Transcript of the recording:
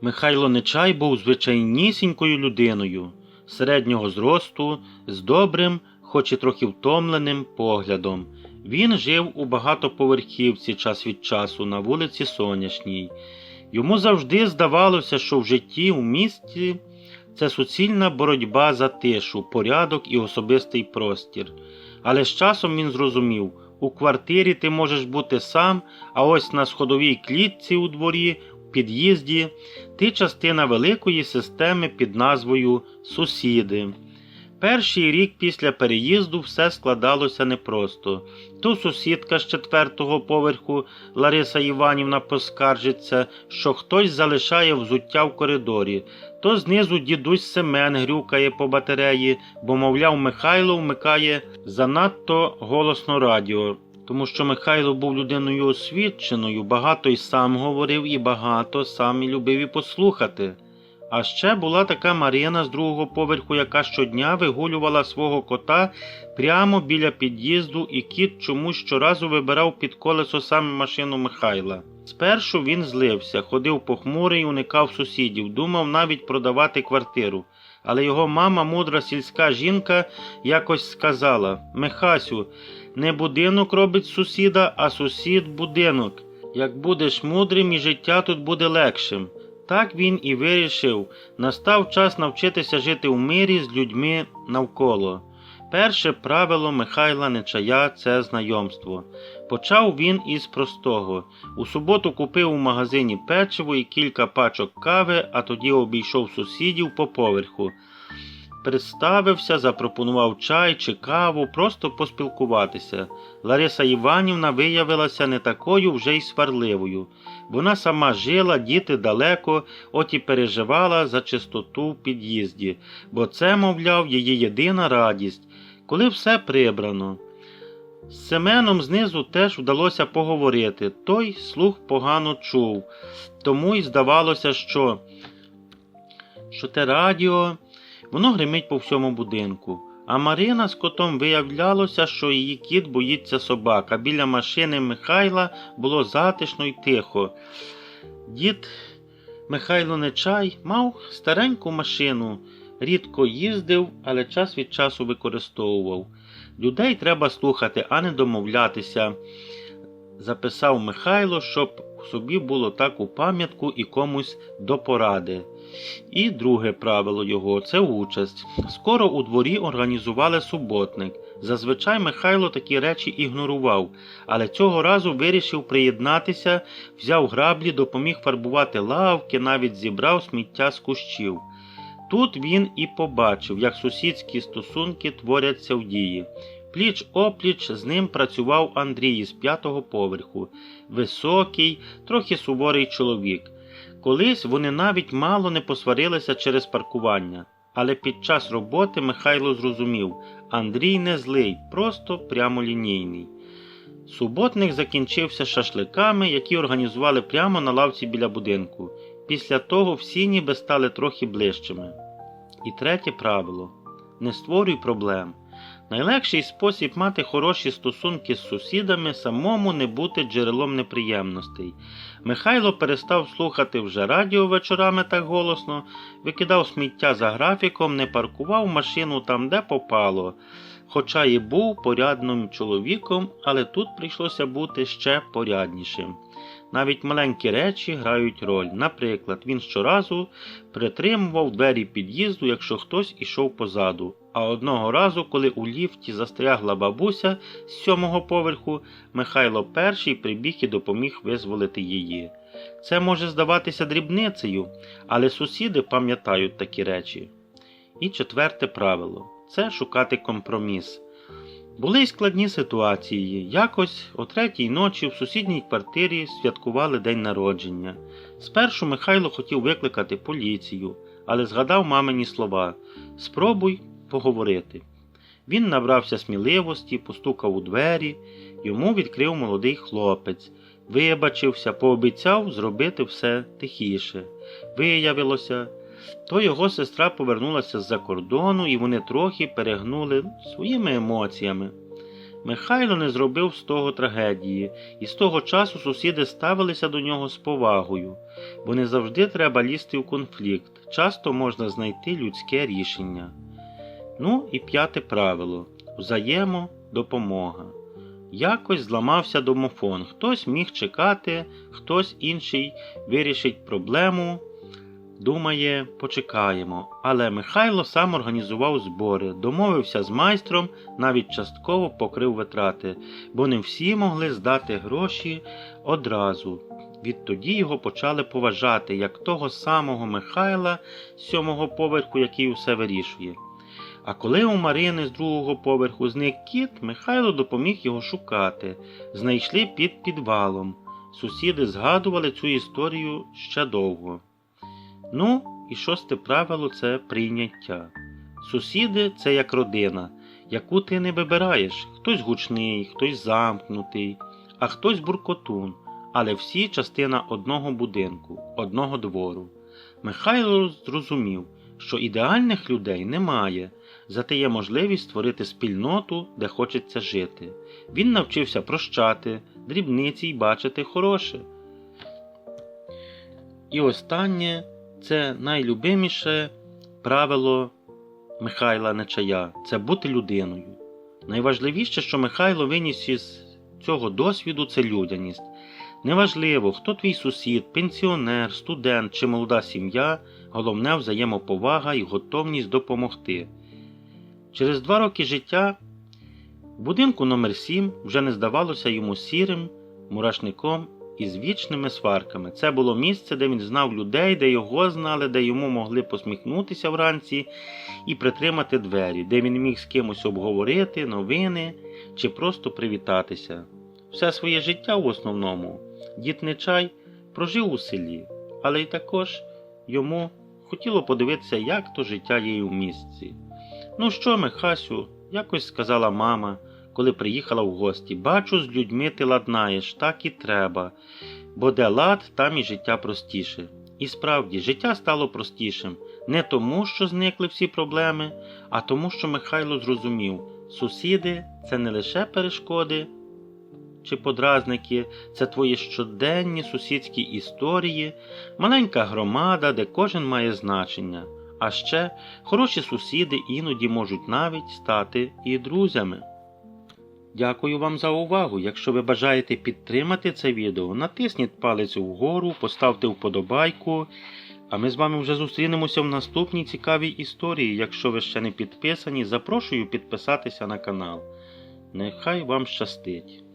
Михайло Нечай був звичайнісінькою людиною середнього зросту, з добрим, хоч і трохи втомленим поглядом. Він жив у багатоповерхівці час від часу на вулиці Соняшній. Йому завжди здавалося, що в житті у місті це суцільна боротьба за тишу, порядок і особистий простір. Але з часом він зрозумів, у квартирі ти можеш бути сам, а ось на сходовій клітці у дворі, під'їзді, ти частина великої системи під назвою Сусіди. Перший рік після переїзду все складалося непросто. То сусідка з четвертого поверху Лариса Іванівна поскаржиться, що хтось залишає взуття в коридорі, то знизу дідусь Семен грюкає по батареї, бо, мовляв, Михайло вмикає занадто голосно радіо. Тому що Михайло був людиною освіченою, багато й сам говорив, і багато сам і любив і послухати. А ще була така Марина з другого поверху, яка щодня вигулювала свого кота прямо біля під'їзду, і кіт чомусь щоразу вибирав під колесо саме машину Михайла. Спершу він злився, ходив похмурий, уникав сусідів, думав навіть продавати квартиру. Але його мама, мудра сільська жінка, якось сказала Михасю, не будинок робить сусіда, а сусід будинок. Як будеш мудрим, і життя тут буде легшим. Так він і вирішив. Настав час навчитися жити в мирі з людьми навколо. Перше правило Михайла Нечая це знайомство. Почав він із простого. У суботу купив у магазині печиво і кілька пачок кави, а тоді обійшов сусідів по поверху. Представився, запропонував чай чи каву, просто поспілкуватися. Лариса Іванівна виявилася не такою вже й сварливою. Вона сама жила, діти далеко, от і переживала за чистоту в під'їзді, бо це, мовляв, її єдина радість, коли все прибрано. З Семеном знизу теж вдалося поговорити. Той слух погано чув, тому й здавалося, що, що те радіо воно гримить по всьому будинку. А Марина з котом виявлялося, що її кіт боїться собак, а біля машини Михайла було затишно й тихо. Дід Михайло Нечай мав стареньку машину, рідко їздив, але час від часу використовував. Людей треба слухати, а не домовлятися, записав Михайло, щоб собі було так у пам'ятку і комусь до поради. І друге правило його це участь. Скоро у дворі організували суботник. Зазвичай Михайло такі речі ігнорував, але цього разу вирішив приєднатися, взяв граблі, допоміг фарбувати лавки, навіть зібрав сміття з кущів. Тут він і побачив, як сусідські стосунки творяться в дії. Пліч опліч з ним працював Андрій з п'ятого поверху, високий, трохи суворий чоловік. Колись вони навіть мало не посварилися через паркування, але під час роботи Михайло зрозумів Андрій не злий, просто прямолінійний. Суботник закінчився шашликами, які організували прямо на лавці біля будинку. Після того всі ніби стали трохи ближчими. І третє правило не створюй проблем. Найлегший спосіб мати хороші стосунки з сусідами самому не бути джерелом неприємностей. Михайло перестав слухати вже радіо вечорами так голосно, викидав сміття за графіком, не паркував машину там, де попало. Хоча і був порядним чоловіком, але тут прийшлося бути ще поряднішим. Навіть маленькі речі грають роль. Наприклад, він щоразу притримував двері під'їзду, якщо хтось ішов позаду. А одного разу, коли у ліфті застрягла бабуся з сьомого поверху, Михайло перший прибіг і допоміг визволити її. Це може здаватися дрібницею, але сусіди пам'ятають такі речі. І четверте правило це шукати компроміс. Були й складні ситуації. Якось о третій ночі в сусідній квартирі святкували день народження. Спершу Михайло хотів викликати поліцію, але згадав мамині слова Спробуй поговорити. Він набрався сміливості, постукав у двері, йому відкрив молодий хлопець, вибачився, пообіцяв зробити все тихіше. Виявилося, то його сестра повернулася з-за кордону, і вони трохи перегнули своїми емоціями. Михайло не зробив з того трагедії, і з того часу сусіди ставилися до нього з повагою, бо не завжди треба лізти в конфлікт, часто можна знайти людське рішення. Ну і п'яте правило взаємодопомога. Якось зламався домофон. Хтось міг чекати, хтось інший вирішить проблему. Думає, почекаємо. Але Михайло сам організував збори, домовився з майстром, навіть частково покрив витрати, бо не всі могли здати гроші одразу. Відтоді його почали поважати як того самого Михайла з сьомого поверху, який усе вирішує. А коли у Марини з другого поверху зник кіт, Михайло допоміг його шукати. Знайшли під підвалом. Сусіди згадували цю історію ще довго. Ну, і шосте правило це прийняття. Сусіди це як родина, яку ти не вибираєш. Хтось гучний, хтось замкнутий, а хтось буркотун, але всі частина одного будинку, одного двору. Михайло зрозумів, що ідеальних людей немає, зате є можливість створити спільноту, де хочеться жити. Він навчився прощати, дрібниці й бачити хороше. І останнє це найлюбиміше правило Михайла Нечая це бути людиною. Найважливіше, що Михайло виніс із цього досвіду, це людяність. Неважливо, хто твій сусід, пенсіонер, студент чи молода сім'я, головне взаємоповага і готовність допомогти. Через два роки життя в будинку номер 7 вже не здавалося йому сірим мурашником із вічними сварками. Це було місце, де він знав людей, де його знали, де йому могли посміхнутися вранці і притримати двері, де він міг з кимось обговорити новини чи просто привітатися. Все своє життя в основному дід Нечай прожив у селі, але й також йому хотіло подивитися, як то життя є в місці. Ну що, Михасю, якось сказала мама, коли приїхала в гості. Бачу, з людьми ти ладнаєш, так і треба, бо де лад, там і життя простіше. І справді, життя стало простішим не тому, що зникли всі проблеми, а тому, що Михайло зрозумів, сусіди це не лише перешкоди чи подразники, це твої щоденні сусідські історії, маленька громада, де кожен має значення. А ще хороші сусіди іноді можуть навіть стати і друзями. Дякую вам за увагу. Якщо ви бажаєте підтримати це відео, натисніть палець вгору, поставте вподобайку. А ми з вами вже зустрінемося в наступній цікавій історії. Якщо ви ще не підписані, запрошую підписатися на канал. Нехай вам щастить!